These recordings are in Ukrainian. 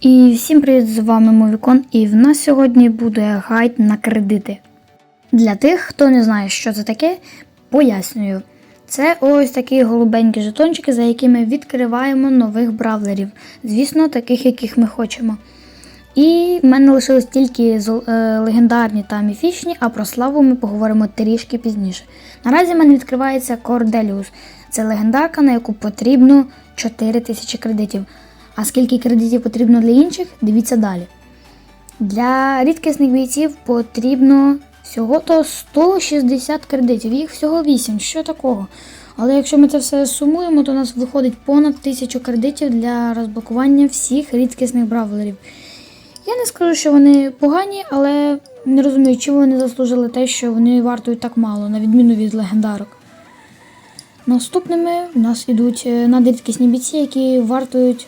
І всім привіт, з вами Мовікон, і в нас сьогодні буде гайд на кредити. Для тих, хто не знає, що це таке, пояснюю. Це ось такі голубенькі жетончики, за якими відкриваємо нових бравлерів. Звісно, таких, яких ми хочемо. І в мене лишились тільки е, легендарні та міфічні, а про славу ми поговоримо трішки пізніше. Наразі в мене відкривається Корделіус. Це легендарка, на яку потрібно 4000 кредитів. А скільки кредитів потрібно для інших, дивіться далі. Для рідкісних бійців потрібно всього то 160 кредитів, їх всього 8, що такого. Але якщо ми це все сумуємо, то у нас виходить понад 1000 кредитів для розблокування всіх рідкісних бравлерів. Я не скажу, що вони погані, але не розумію, чи вони заслужили те, що вони вартують так мало, на відміну від легендарок. Наступними в нас ідуть е, надрідкісні бійці, які вартують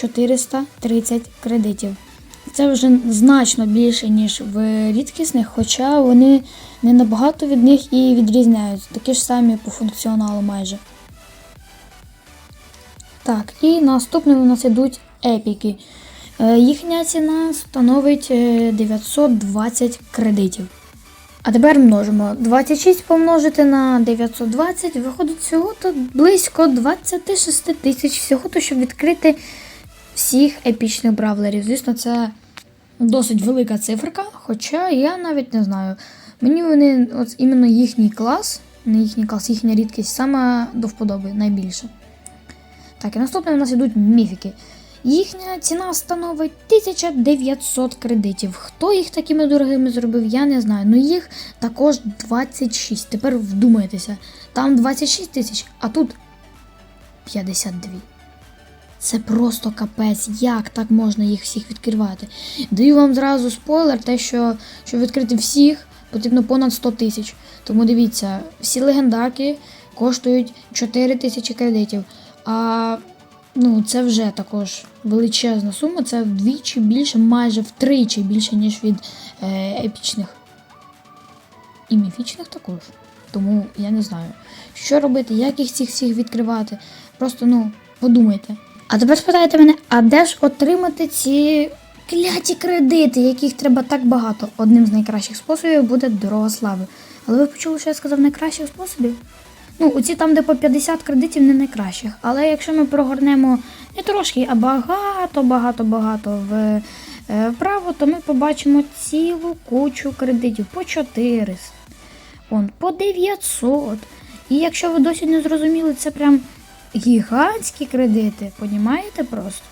430 кредитів. Це вже значно більше, ніж в рідкісних, хоча вони не набагато від них і відрізняються, такі ж самі по функціоналу майже. Так, і наступними у нас ідуть епіки. Е, Їхня ціна становить е, 920 кредитів. А тепер множимо. 26 помножити на 920 виходить всього то близько 26 тисяч всього то, щоб відкрити всіх епічних бравлерів. Звісно, це досить велика циферка, хоча я навіть не знаю. Мені вони, от іменно їхній клас, не їхній клас, їхня рідкість саме до вподоби найбільше. Так, і наступне у нас ідуть міфіки. Їхня ціна становить 1900 кредитів. Хто їх такими дорогими зробив, я не знаю. Ну їх також 26. Тепер вдумайтеся. Там 26 тисяч, а тут 52. Це просто капець. Як так можна їх всіх відкривати? Даю вам зразу спойлер, те, що щоб відкрити всіх, потрібно понад 100 тисяч. Тому дивіться, всі легендарки коштують 4 тисячі кредитів. А ну, це вже також величезна сума, це вдвічі більше, майже втричі більше, ніж від е, епічних. І міфічних також. Тому я не знаю, що робити, як їх всіх всіх відкривати. Просто ну, подумайте. А тепер спитайте мене, а де ж отримати ці кляті кредити, яких треба так багато? Одним з найкращих способів буде дорога слави. Але ви почули, що я сказав найкращих способів? Ну, оці там, де по 50 кредитів, не найкращих. Але якщо ми прогорнемо не трошки, а багато, багато, багато в, е, вправо, то ми побачимо цілу кучу кредитів по 400, он, по 900. І якщо ви досі не зрозуміли, це прям гігантські кредити, понімаєте просто?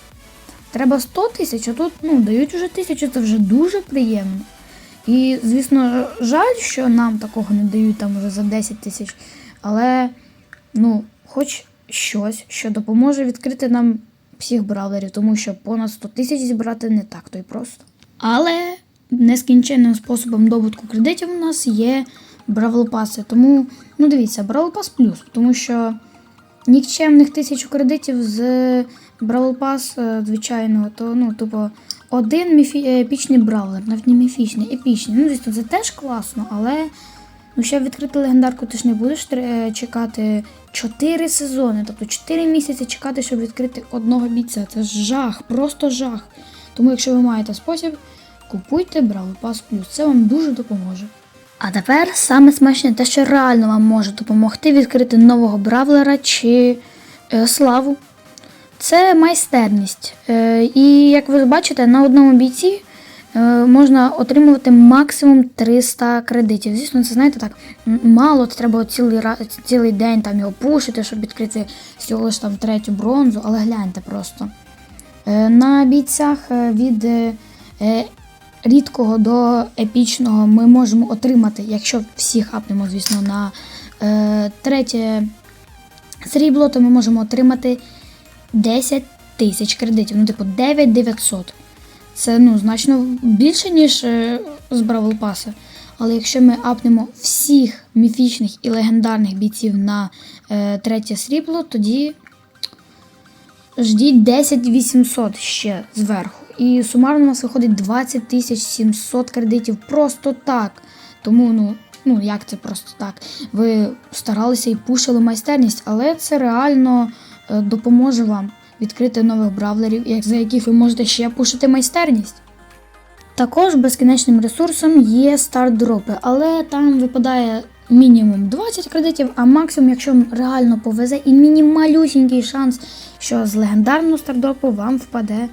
Треба 100 тисяч, а тут ну, дають вже тисячу, це вже дуже приємно. І, звісно, жаль, що нам такого не дають там вже за 10 тисяч. Але, ну, хоч щось, що допоможе відкрити нам всіх бравлерів, тому що понад 100 тисяч зібрати не так то й просто. Але нескінченним способом добутку кредитів у нас є Бравл Паси. Тому, ну дивіться, Бравл Пас плюс, тому що нікчемних тисячу кредитів з Бравл Пас е, звичайного, то ну, типу, один міфі... е, епічний бравлер, навіть не міфічний, епічний. Ну, звісно, це теж класно, але ну, щоб відкрити легендарку, ти ж не будеш чекати 4 сезони, тобто 4 місяці чекати, щоб відкрити одного бійця. Це жах, просто жах. Тому, якщо ви маєте спосіб, купуйте Бравл Пас Плюс. Це вам дуже допоможе. А тепер саме смачне те, що реально вам може допомогти відкрити нового бравлера чи е, славу. Це майстерність. Е, і як ви бачите, на одному бійці е, можна отримувати максимум 300 кредитів. Звісно, це знаєте так, мало, треба цілий, цілий день там його пушити, щоб відкрити всього ж там третю бронзу, але гляньте просто. Е, На бійцях е, від е, рідкого до епічного ми можемо отримати, якщо всі хапнемо, звісно, на е, третє срібло, то ми можемо отримати 10 тисяч кредитів. Ну, типу, 9900. Це ну, значно більше, ніж е, з Бравл Паса. Але якщо ми апнемо всіх міфічних і легендарних бійців на е, третє срібло, тоді ждіть 10 800 ще зверху. І сумарно у нас виходить 20 тисяч 700 кредитів просто так. Тому, ну, ну як це просто так? Ви старалися і пушили майстерність, але це реально е, допоможе вам. відкрити нових бравлерів, за яких ви можете ще пушити майстерність. Також безкінечним ресурсом є старт-дропи, але там випадає мінімум 20 кредитів, а максимум, якщо вам реально повезе, і мінімалюсінький шанс, що з легендарного стартдропу вам впаде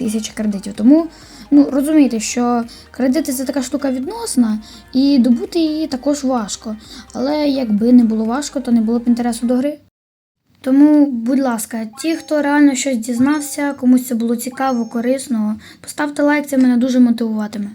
1000 кредитів. Тому ну, розумійте, що кредити це така штука відносна, і добути її також важко. Але якби не було важко, то не було б інтересу до гри. Тому, будь ласка, ті, хто реально щось дізнався, комусь це було цікаво, корисно, поставте лайк, це мене дуже мотивуватиме.